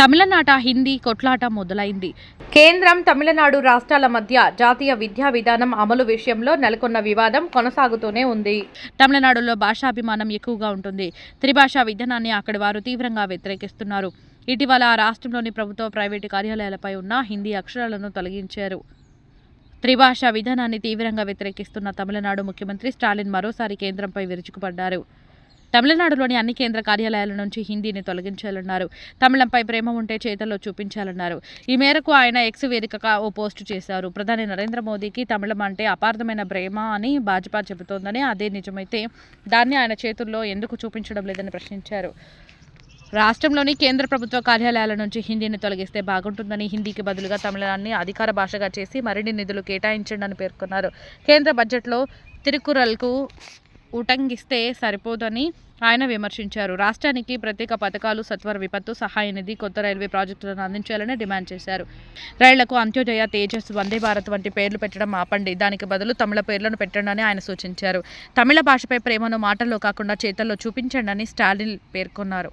తమిళనాట హిందీ కొట్లాట మొదలైంది. కేంద్రం తమిళనాడు రాష్ట్రాల మధ్య జాతీయ విద్యా విధానం అమలు విషయంలో నెలకొన్న వివాదం కొనసాగుతూనే ఉంది. తమిళనాడులో భాషాభిమానం ఎక్కువగా ఉంటుంది. త్రిభాషా విధానాన్ని అక్కడి వారు తీవ్రంగా వ్యతిరేకిస్తున్నారు. ఇటీవల ఆ రాష్ట్రంలోని ప్రభుత్వ ప్రైవేటు కార్యాలయాలపై ఉన్న హిందీ అక్షరాలను తొలగించారు. త్రిభాషా విధానాన్ని తీవ్రంగా వ్యతిరేకిస్తున్న తమిళనాడు ముఖ్యమంత్రి స్టాలిన్ మరోసారి కేంద్రంపై విరుచుకుపడ్డారు. తమిళనాడులోని అన్ని కేంద్ర కార్యాలయాల నుంచి హిందీని తొలగించాలన్నారు. తమిళంపై ప్రేమ ఉంటే చేతల్లో చూపించాలన్నారు. ఈ మేరకు ఆయన ఎక్స్ వేదికగా ఓ పోస్టు చేశారు. ప్రధాని నరేంద్ర మోదీకి తమిళం అంటే అపార్థమైన ప్రేమ అని భాజపా చెబుతోందని అదే నిజమైతే దాన్ని ఆయన చేతుల్లో ఎందుకు చూపించడం లేదని ప్రశ్నించారు. రాష్ట్రంలోని కేంద్ర ప్రభుత్వ కార్యాలయాల నుంచి హిందీని తొలగిస్తే బాగుంటుందని హిందీకి బదులుగా తమిళనాన్ని అధికార భాషగా చేసి మరిన్ని నిధులు కేటాయించండి అని పేర్కొన్నారు. కేంద్ర బడ్జెట్లో తిరుకురల్కు ఉటంగిస్తే సరిపోదని ఆయన విమర్శించారు. రాష్ట్రానికి ప్రత్యేక పథకాలు సత్వర విపత్తు సహాయ నిధి కొత్త రైల్వే ప్రాజెక్టులను అందించాలని డిమాండ్ చేశారు. రైళ్ళకు అంత్యోదయ తేజస్ వందే భారత్ వంటి పేర్లు పెట్టడం ఆపండి. దానికి బదులు తమిళ పేర్లను పెట్టండి ఆయన సూచించారు. తమిళ భాషపై ప్రేమను మాటల్లో కాకుండా చేతల్లో చూపించండి అని స్టాలిన్ పేర్కొన్నారు.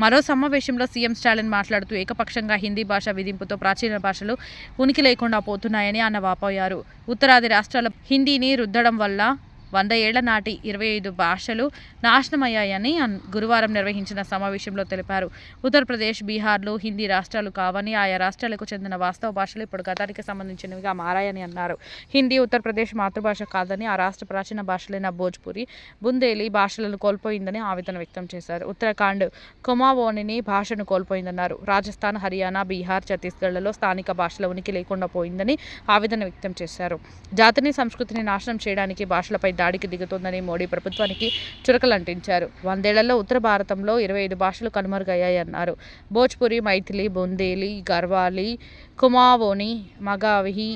మరో సమావేశంలో సీఎం స్టాలిన్ మాట్లాడుతూ ఏకపక్షంగా హిందీ భాష విధింపుతో ప్రాచీన భాషలు ఉనికి లేకుండా పోతున్నాయని ఆయన వాపోయారు ఉత్తరాది రాష్ట్రాల హిందీని రుద్దడం వల్ల వంద ఏళ్ళ నాటి ఇరవై ఐదు భాషలు నాశనమయ్యాయని గురువారం నిర్వహించిన సమావేశంలో తెలిపారు. ఉత్తరప్రదేశ్ బీహార్లో హిందీ రాష్ట్రాలు కావని ఆయా రాష్ట్రాలకు చెందిన వాస్తవ భాషలు ఇప్పుడు గతానికి సంబంధించినవిగా మారాయని అన్నారు. హిందీ ఉత్తరప్రదేశ్ మాతృభాష కాదని ఆ రాష్ట్ర ప్రాచీన భాషలైన భోజ్పురి బుందేలి భాషలను కోల్పోయిందని ఆవేదన వ్యక్తం చేశారు. ఉత్తరాఖండ్ కుమావోనిని భాషను కోల్పోయిందన్నారు. రాజస్థాన్ హర్యానా బీహార్ ఛత్తీస్గఢ్లలో స్థానిక భాషల ఉనికి లేకుండా పోయిందని ఆవేదన వ్యక్తం చేశారు. జాతిని సంస్కృతిని నాశనం చేయడానికి భాషలపై దాడికి దిగుతోందని మోడీ ప్రభుత్వానికి చురకలంటించారు. వందేళ్ళలో ఉత్తర భారతంలో ఇరవై ఐదు భాషలు కనుమరుగయ్యాయన్నారు. భోజ్పురి మైథిలి బొందేలి గర్వాలి కుమావోని మగావిహి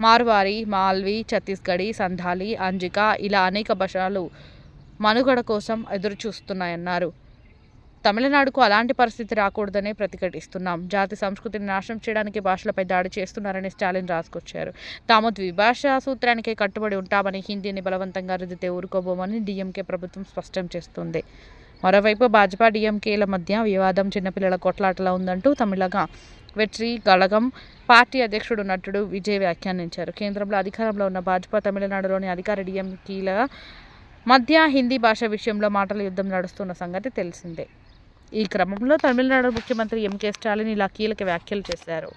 మార్వారి మాల్వి ఛత్తీస్గఢీ సంధాలి అంజిక ఇలా అనేక భాషలు మనుగడ కోసం ఎదురుచూస్తున్నాయన్నారు. తమిళనాడుకు అలాంటి పరిస్థితి రాకూడదనే ప్రతిఘటిస్తున్నాం. జాతి సంస్కృతిని నాశనం చేయడానికి భాషలపై దాడి చేస్తున్నారని స్టాలిన్ రాసుకొచ్చారు. తాము ద్విభాషా సూత్రానికే కట్టుబడి ఉంటామని హిందీని బలవంతంగా రుద్దితే ఊరుకోబోమని డీఎంకే ప్రభుత్వం స్పష్టం చేస్తుంది. మరోవైపు భాజపా డీఎంకేల మధ్య వివాదం చిన్నపిల్లల కొట్లాటలా ఉందంటూ తమిళగా వెట్రి గళగం పార్టీ అధ్యక్షుడు నటుడు విజయ్ వ్యాఖ్యానించారు. కేంద్రంలో అధికారంలో ఉన్న భాజపా తమిళనాడులోని అధికార డీఎంకీల మధ్య హిందీ భాష విషయంలో మాటల యుద్ధం నడుస్తున్న సంగతి తెలిసిందే. ఈ క్రమంలో తమిళనాడు ముఖ్యమంత్రి ఎంకే స్టాలిన్ ఇలా కీలక వ్యాఖ్యలు చేశారు.